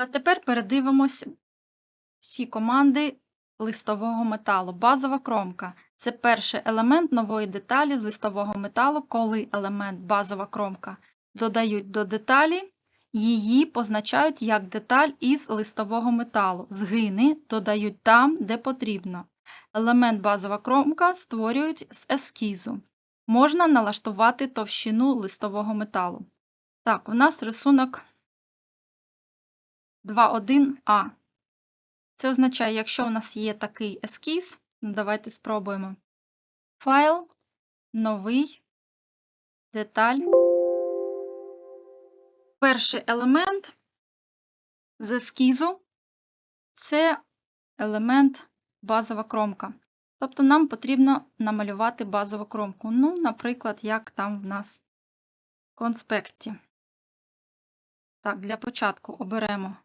А тепер передивимось всі команди листового металу. Базова кромка це перший елемент нової деталі з листового металу, коли елемент базова кромка додають до деталі, її позначають як деталь із листового металу. Згини додають там, де потрібно. Елемент базова кромка створюють з ескізу. Можна налаштувати товщину листового металу. Так, у нас рисунок 2.1а. Це означає, якщо у нас є такий ескіз, давайте спробуємо. Файл, новий, деталь. Перший елемент з ескізу це елемент базова кромка. Тобто нам потрібно намалювати базову кромку. Ну, наприклад, як там в нас в конспекті. Так, для початку оберемо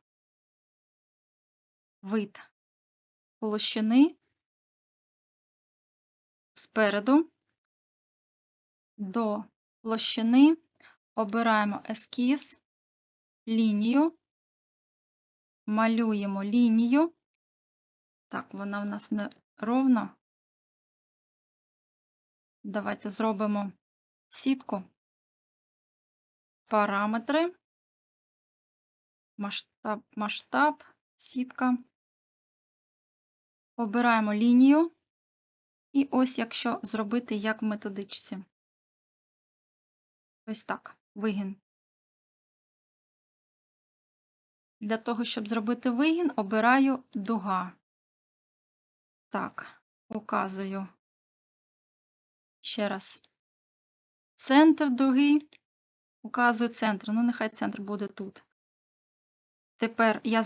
вид площини спереду до площини обираємо ескіз, лінію, малюємо лінію. Так, вона в нас не ровна. Давайте зробимо сітку, параметри, масштаб, масштаб, сітка. Обираємо лінію. І ось якщо зробити як в методичці. Ось так, вигін. Для того, щоб зробити вигін, обираю дуга. Так, указую ще раз. Центр дуги, указую центр. Ну, нехай центр буде тут. Тепер я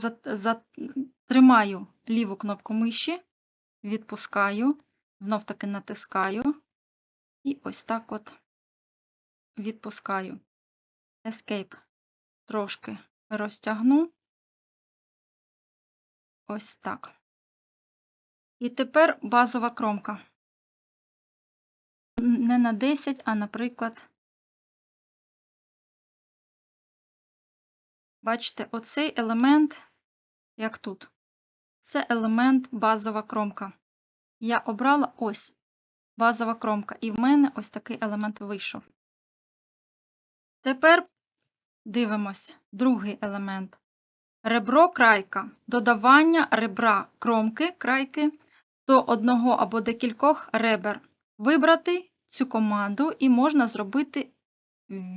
затримаю ліву кнопку миші, відпускаю, знов таки натискаю і ось так от відпускаю. Escape трошки розтягну. Ось так. І тепер базова кромка. Не на 10, а, наприклад, бачите, оцей елемент, як тут, це елемент базова кромка. Я обрала ось базова кромка, і в мене ось такий елемент вийшов. Тепер дивимось другий елемент. Ребро крайка. Додавання ребра кромки крайки до одного або декількох ребер. Вибрати цю команду і можна зробити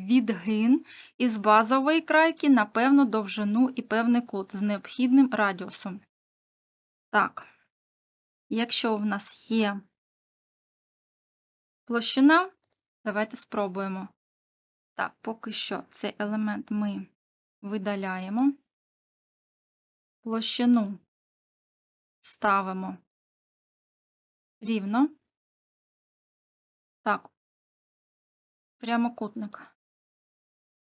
відгин із базової крайки на певну довжину і певний кут з необхідним радіусом. Так, якщо в нас є площина, давайте спробуємо. Так, поки що цей елемент ми видаляємо. Площину ставимо рівно. Так, прямокутник.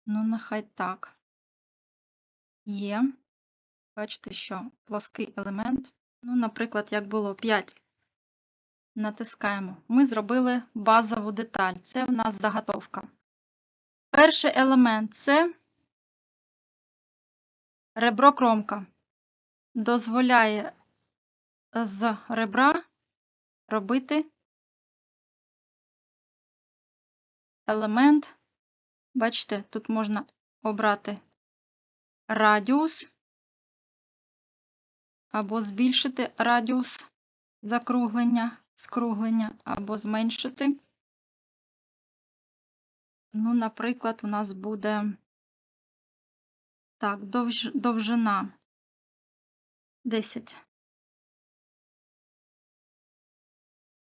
Ну, нехай так. Є. Бачите, що плоский елемент. Ну, наприклад, як було 5. Натискаємо. Ми зробили базову деталь. Це в нас заготовка. Перший елемент це ребро кромка. Дозволяє з ребра робити елемент. Бачите, тут можна обрати радіус або збільшити радіус закруглення, скруглення, або зменшити. Ну, наприклад, у нас буде так, довж, довжина 10.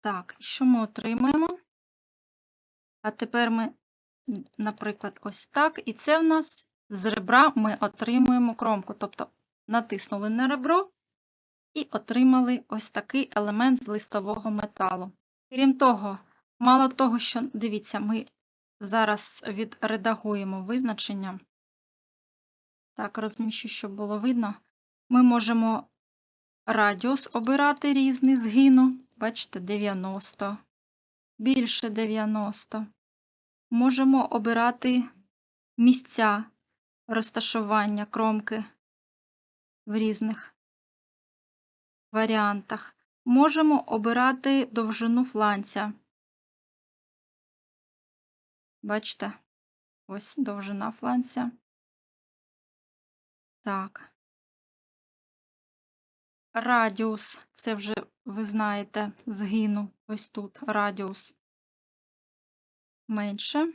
Так, що ми отримаємо? А тепер ми, наприклад, ось так. І це в нас з ребра ми отримуємо кромку. Тобто натиснули на ребро і отримали ось такий елемент з листового металу. Крім того, мало того, що, дивіться, ми зараз відредагуємо визначення. Так, розміщу, щоб було видно. Ми можемо радіус обирати різний згину. Бачите, 90, більше 90. Можемо обирати місця розташування кромки. в різних варіантах. Можемо обирати довжину фланця. Бачите, ось довжина фланця. Так. Радіус, це вже ви знаєте, згину. Ось тут радіус менше.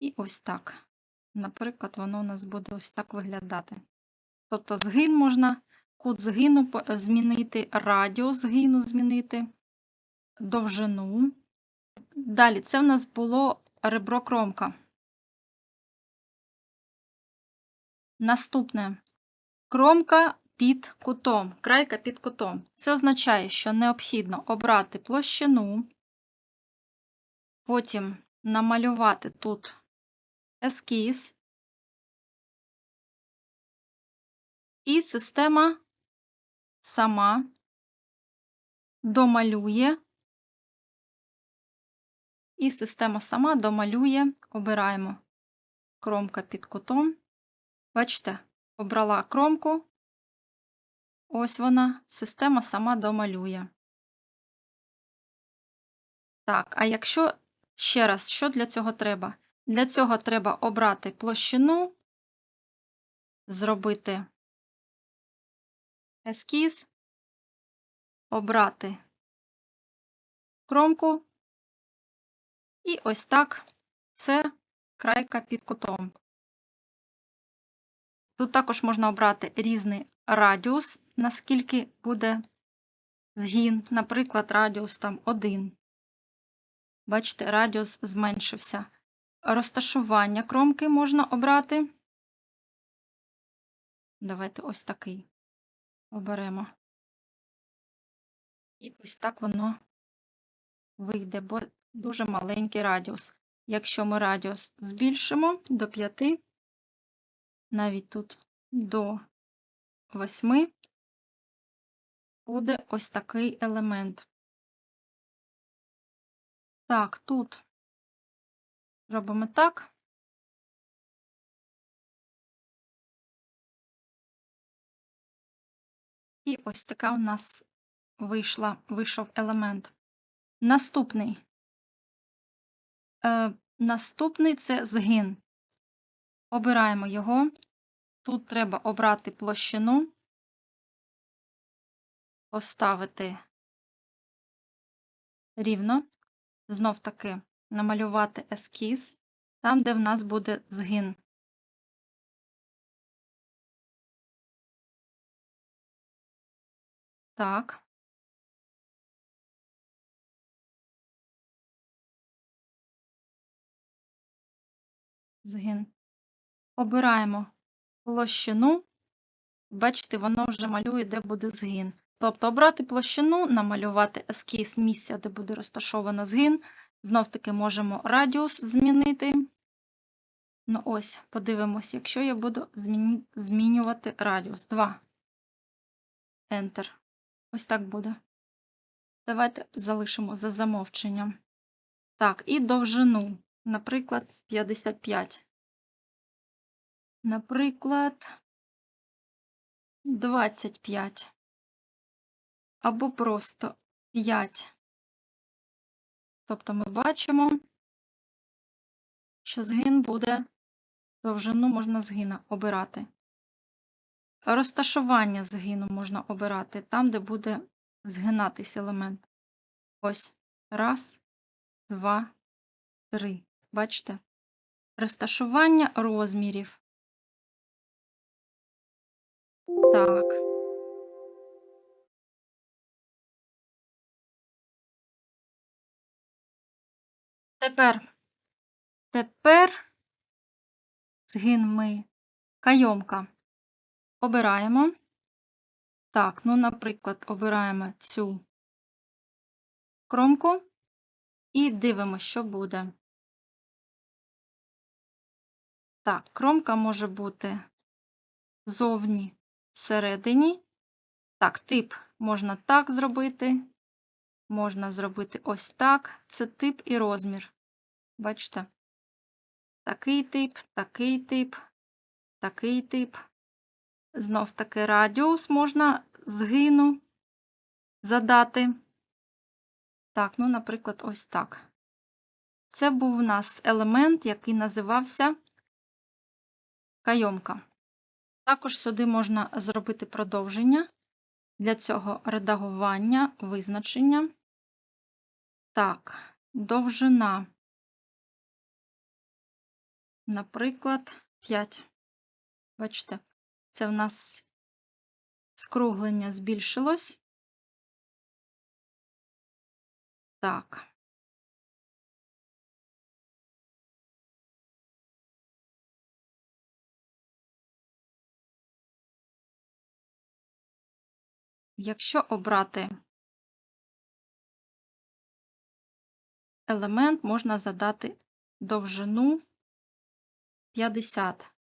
І ось так. Наприклад, воно у нас буде ось так виглядати. Тобто згин можна, кут згину е, змінити, радіус згину змінити, довжину. Далі, це в нас було ребро кромка. Наступне. Кромка під кутом, крайка під кутом. Це означає, що необхідно обрати площину, потім намалювати тут ескіз, і система сама домалює, і система сама домалює, обираємо кромка під кутом. Бачите, обрала кромку, ось вона, система сама домалює. Так, а якщо ще раз, що для цього треба? Для цього треба обрати площину, зробити ескіз, обрати кромку, і ось так це крайка під кутом. Тут також можна обрати різний радіус, наскільки буде згін, наприклад, радіус там 1. Бачите, радіус зменшився. Розташування кромки можна обрати. Давайте ось такий оберемо. І ось так воно вийде, бо дуже маленький радіус. Якщо ми радіус збільшимо до 5, навіть тут до 8, буде ось такий елемент. Так, тут робимо так. І ось така у нас вийшла, вийшов елемент. Наступний. Е, наступний це згин. Обираємо його. Тут треба обрати площину, поставити рівно, знов таки намалювати ескіз, там, де в нас буде згин. Так. Згин. Обираємо площину. Бачите, воно вже малює, де буде згин. Тобто обрати площину, намалювати ескіз місця, де буде розташовано згин. Знов таки можемо радіус змінити. Ну ось, подивимось, якщо я буду змінювати радіус 2. Enter. Ось так буде. Давайте залишимо за замовченням. Так, і довжину, наприклад, 55. Наприклад, 25. Або просто 5. Тобто ми бачимо, що згин буде, довжину можна згина обирати. Розташування згину можна обирати там, де буде згинатись елемент. Ось. Раз, два, три. Бачите? Розташування розмірів. Так. Тепер, тепер згин ми кайомка. Обираємо. Так, ну, наприклад, обираємо цю кромку і дивимося, що буде. Так, кромка може бути зовні всередині. Так, тип можна так зробити, можна зробити ось так. Це тип і розмір. Бачите? Такий тип, такий тип, такий тип. Знов таки радіус можна згину задати. Так, ну, наприклад, ось так. Це був у нас елемент, який називався кайомка. Також сюди можна зробити продовження. Для цього редагування, визначення. Так, довжина. Наприклад, 5. Бачите, це в нас скруглення збільшилось. Так. Якщо обрати елемент, можна задати довжину 50.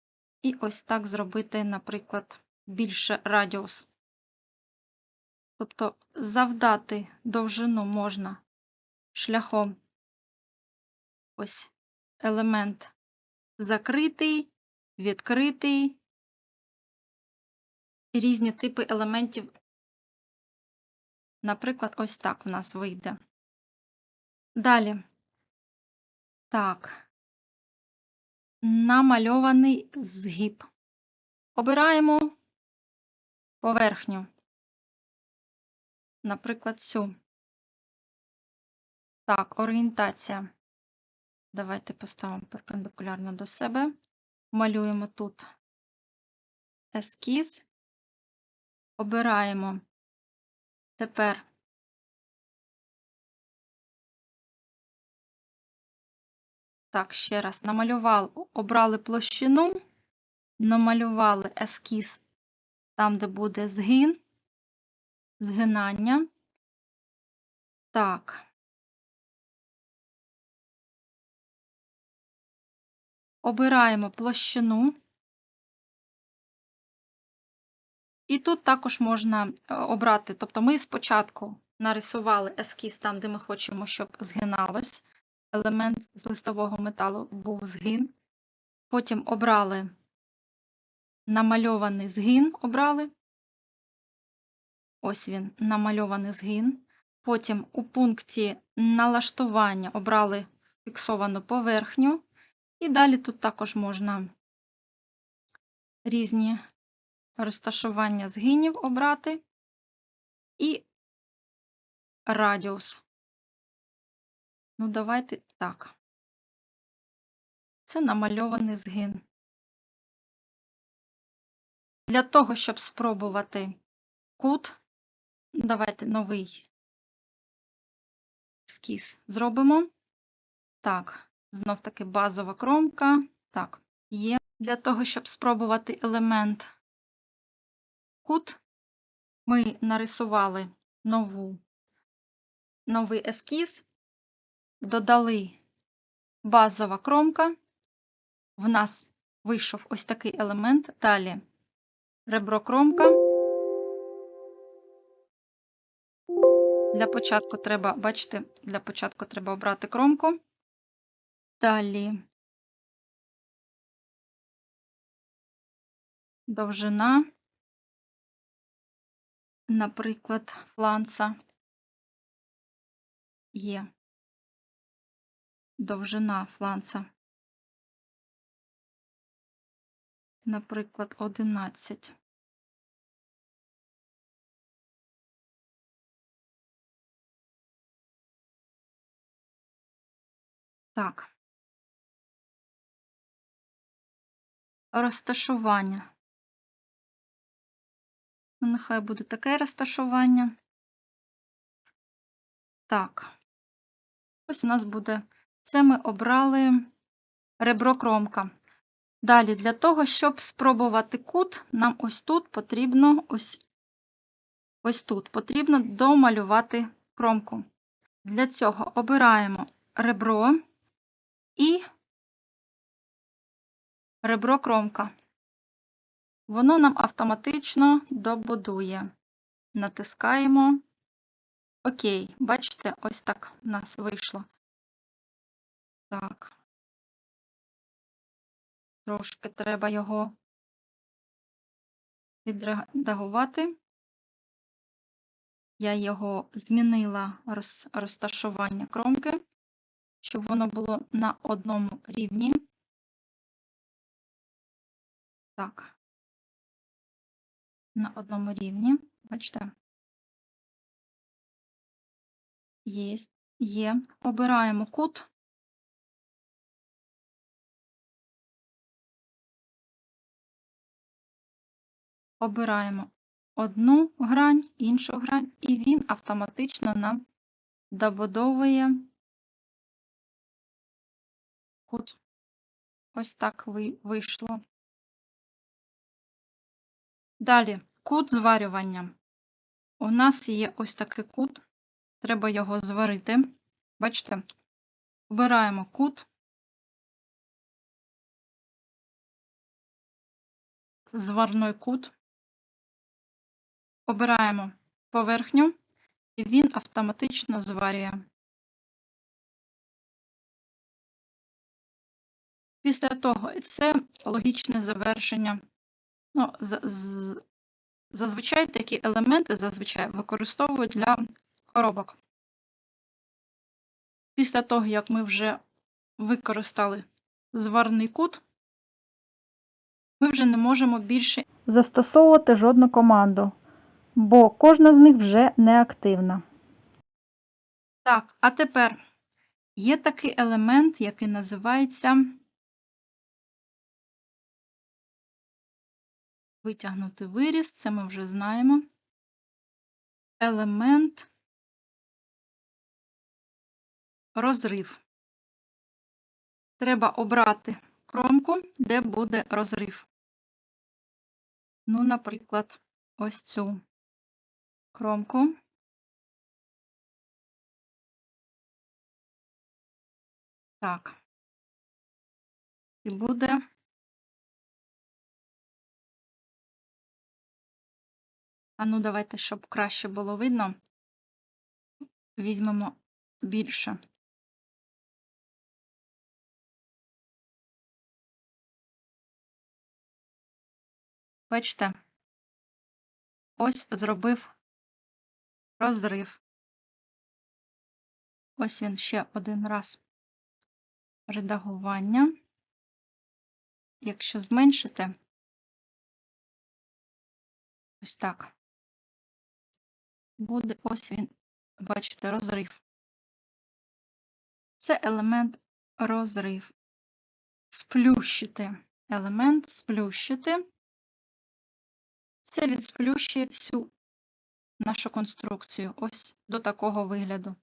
І ось так зробити, наприклад, більше радіус. Тобто завдати довжину можна шляхом ось елемент закритий, відкритий, різні типи елементів. Наприклад, ось так в нас вийде. Далі. Так. Намальований згиб. Обираємо поверхню. Наприклад, цю. Так, орієнтація. Давайте поставимо перпендикулярно до себе. Малюємо тут ескіз. Обираємо тепер Так, ще раз намалювали, обрали площину, намалювали ескіз там, де буде згин, згинання. Так. Обираємо площину. І тут також можна е, обрати, тобто ми спочатку нарисували ескіз там, де ми хочемо, щоб згиналось елемент з листового металу був згин. Потім обрали намальований згин, обрали. Ось він, намальований згин. Потім у пункті налаштування обрали фіксовану поверхню. І далі тут також можна різні розташування згинів обрати і радіус. Ну, давайте так. Це намальований згин. Для того, щоб спробувати кут, давайте новий ескіз зробимо. Так, знов таки базова кромка. Так, є. Для того, щоб спробувати елемент кут, ми нарисували нову, новий ескіз додали базова кромка, в нас вийшов ось такий елемент. Далі ребро кромка. Для початку треба, бачите, для початку треба обрати кромку. Далі довжина, наприклад, фланца є довжина фланца, наприклад, 11. Так. Розташування. Ну, нехай буде таке розташування. Так. Ось у нас буде це ми обрали ребро кромка. Далі, для того, щоб спробувати кут, нам ось тут потрібно ось ось тут потрібно домалювати кромку. Для цього обираємо ребро і ребро кромка. Воно нам автоматично добудує. Натискаємо ОК. Бачите, ось так у нас вийшло. Так. Трошки треба його відредагувати. Я його змінила роз, розташування кромки, щоб воно було на одному рівні. Так. На одному рівні. Бачите? Є. Є. Обираємо кут. Обираємо одну грань, іншу грань, і він автоматично нам добудовує кут. Ось так вийшло. Далі, кут зварювання. У нас є ось такий кут. Треба його зварити. Бачите? Обираємо кут. Зварний кут. Обираємо поверхню, і він автоматично зварює. Після того це логічне завершення. Ну, зазвичай такі елементи зазвичай використовують для коробок. Після того, як ми вже використали зварний кут, ми вже не можемо більше застосовувати жодну команду, бо кожна з них вже не активна. Так, а тепер є такий елемент, який називається витягнути виріз, це ми вже знаємо. Елемент розрив. Треба обрати кромку, де буде розрив. Ну, наприклад, ось цю кромку. Так. І буде А ну, давайте, щоб краще було видно, візьмемо більше. Бачите? Ось зробив розрив. Ось він ще один раз. Редагування. Якщо зменшити, ось так. Буде ось він, бачите, розрив. Це елемент розрив. Сплющити. Елемент сплющити. Це відсплющує всю нашу конструкцію ось до такого вигляду.